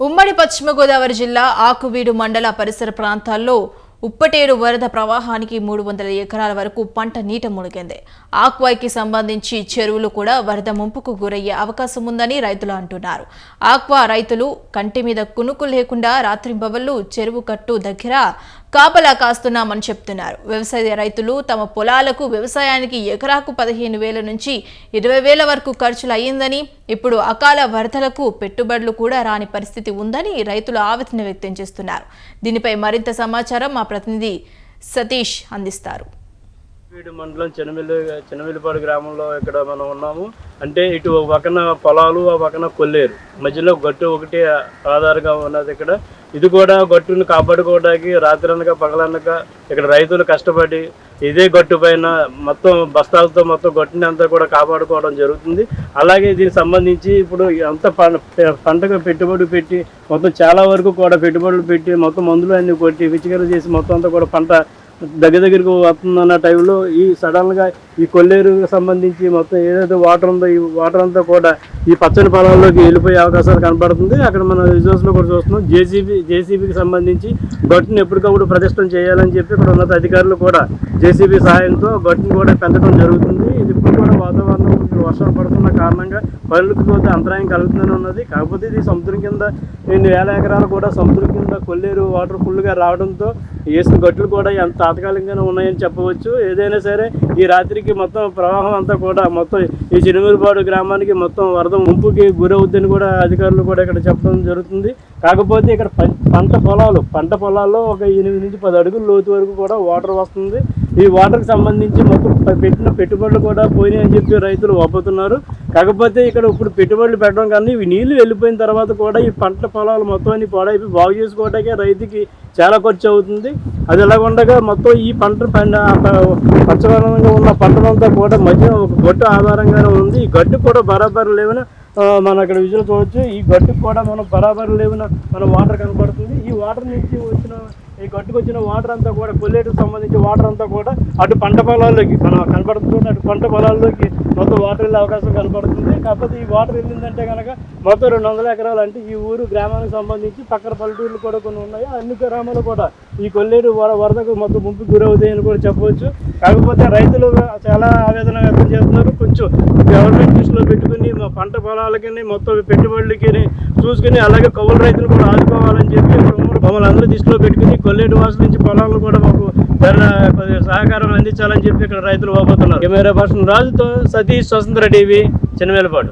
ఉమ్మడి పశ్చిమ గోదావరి జిల్లా ఆకువీడు మండల పరిసర ప్రాంతాల్లో ఉప్పటేరు వరద ప్రవాహానికి మూడు వందల ఎకరాల వరకు పంట నీట మునిగింది. ఆక్వాకి సంబంధించి చెరువులు కూడా వరద ముంపుకు గురయ్యే అవకాశం ఉందని రైతులు అంటున్నారు. ఆక్వా రైతులు కంటి మీద కునుకు లేకుండా రాత్రింబవళ్ళు చెరువు కట్టు దగ్గర కాపలా కాస్తున్నామని చెప్తున్నారు. వ్యవసాయ రైతులు తమ పొలాలకు వ్యవసాయానికి ఎకరాకు పదిహేను వేల నుంచి ఇరవై వేల వరకు ఖర్చులు అయ్యిందని ఇప్పుడు అకాల వరదలకు పెట్టుబడులు కూడా రాని పరిస్థితి ఉందని రైతులు ఆవేదన వ్యక్తం చేస్తున్నారు. దీనిపై మరింత సమాచారం మా ప్రతినిధి సతీష్ అందిస్తారు. వీడు మండలం చిన్నమిల్లి చెనమిల్లిపాడు గ్రామంలో ఇక్కడ మనం ఉన్నాము. అంటే ఇటు ఒక పక్కన పొలాలు ఆ పక్కన కొల్లేరు. మధ్యలో గట్టు ఒకటి ఆధారంగా ఉన్నది ఇక్కడ. ఇది కూడా గట్టును కాపాడుకోవడానికి రాత్రనక పగలనక ఇక్కడ రైతులు కష్టపడి ఇదే గట్టు పైన మొత్తం బస్తాలతో మొత్తం గట్టుని అంతా కూడా కాపాడుకోవడం జరుగుతుంది. అలాగే దీనికి సంబంధించి ఇప్పుడు అంత పంటకు పెట్టుబడి పెట్టి మొత్తం చాలా వరకు కూడా పెట్టుబడులు పెట్టి మొత్తం మందులు అన్ని కొట్టి పిచికర చేసి మొత్తం అంతా కూడా పంట దగ్గర దగ్గరకు వస్తుందన్న టైంలో ఈ సడన్గా ఈ కొల్లేరుకు సంబంధించి మొత్తం ఏదైతే వాటర్ ఉందో ఈ వాటర్ అంతా కూడా ఈ పచ్చని పొలాల్లోకి వెళ్ళిపోయే అవకాశాలు కనపడుతుంది అక్కడ మనం రిజోర్స్లో కూడా చూస్తున్నాం. జేసీబీ జేసీబీకి సంబంధించి గట్టును ఎప్పటికప్పుడు ప్రతిష్టం చేయాలని చెప్పి ఇక్కడ ఉన్నత అధికారులు కూడా జేసీబీ సహాయంతో గట్టును కూడా పెంచడం జరుగుతుంది. ఇది ఇప్పుడు కూడా వాతావరణం వర్షాలు పడుతున్న కారణంగా పనులకు పోతే అంతరాయం కలుగుతూనే ఉన్నది. కాకపోతే ఇది సముద్రం కింద ఎన్ని వేల ఎకరాలు కూడా సముద్రం కింద కొల్లేరు వాటర్ ఫుల్గా రావడంతో వేసిన గట్లు కూడా ఎంత తాత్కాలికంగానే ఉన్నాయని చెప్పవచ్చు. ఏదైనా సరే ఈ రాత్రికి మొత్తం ప్రవాహం అంతా కూడా మొత్తం ఈ చిరుమూరుపాడు గ్రామానికి మొత్తం వరద ముంపుకి గురవుద్దని కూడా అధికారులు కూడా ఇక్కడ చెప్పడం జరుగుతుంది. కాకపోతే ఇక్కడ పంట పొలాలు పంట పొలాల్లో ఒక ఎనిమిది నుంచి పది అడుగుల లోతు వరకు కూడా వాటర్ వస్తుంది. ఈ వాటర్కి సంబంధించి మొత్తం పెట్టిన పెట్టుబడులు కూడా పోయినాయి అని చెప్పి రైతులు వాపోతున్నారు కాకపోతే ఇక్కడ ఇప్పుడు పెట్టుబడులు పెట్టడం కానీ ఇవి నీళ్ళు వెళ్ళిపోయిన తర్వాత కూడా ఈ పంట పొలాలు మొత్తం అన్ని పాడైపోయి బాగు చేసుకోవడానికే రైతుకి చాలా ఖర్చు అవుతుంది. అది ఎలాగుండగా మొత్తం ఈ పంట పండ ఉన్న పంటలంతా కూడా మధ్య ఒక గట్టు ఆధారంగానే ఉంది. ఈ గట్టు కూడా బరాబర్ లేవన మనం అక్కడ విజువల్ చూడవచ్చు ఈ గట్టుకు కూడా మనం బరాబర్ లేవన మన వాటర్ కనపడుతుంది. ఈ వాటర్ నుంచి వచ్చిన ఈ గట్టుకు వచ్చిన వాటర్ అంతా కూడా కొల్లేటుకు సంబంధించి వాటర్ అంతా కూడా అటు పంట పొలాల్లోకి మనం కనపడుతుంది అటు పంట పొలాల్లోకి మొత్తం వాటర్ వెళ్ళే అవకాశం కనపడుతుంది. కాకపోతే ఈ వాటర్ వెళ్ళిందంటే కనుక మొత్తం రెండు వందల ఎకరాలు అంటే ఈ ఊరు గ్రామానికి సంబంధించి పక్కన పల్లెటూర్లు కూడా కొన్ని ఉన్నాయి. అన్ని గ్రామాలు కూడా ఈ కొల్లేరు వర వరదకు మొత్తం ముంపు గురవుతాయని కూడా చెప్పవచ్చు. కాకపోతే రైతులు చాలా ఆవేదన వ్యక్తం చేస్తున్నారు. కొంచెం గవర్నమెంట్ దృష్టిలో పెట్టుకుని మా పంట పొలాలకి మొత్తం పెట్టుబడులకి చూసుకుని అలాగే కౌలు రైతులు కూడా ఆదుకోవాలని చెప్పి మమ్మల్ని అందరూ దృష్టిలో పెట్టుకుని కొల్లేరు వాసుల నుంచి పొలాలను కూడా మాకు కొద్దిగా సహకారం అందించాలని చెప్పి ఇక్కడ రైతులు పోబోతున్నారు కెమెరా పర్సన్ రాజుతో సతీష్ స్వతంత్ర టీవీ చిన్నవేలపాడు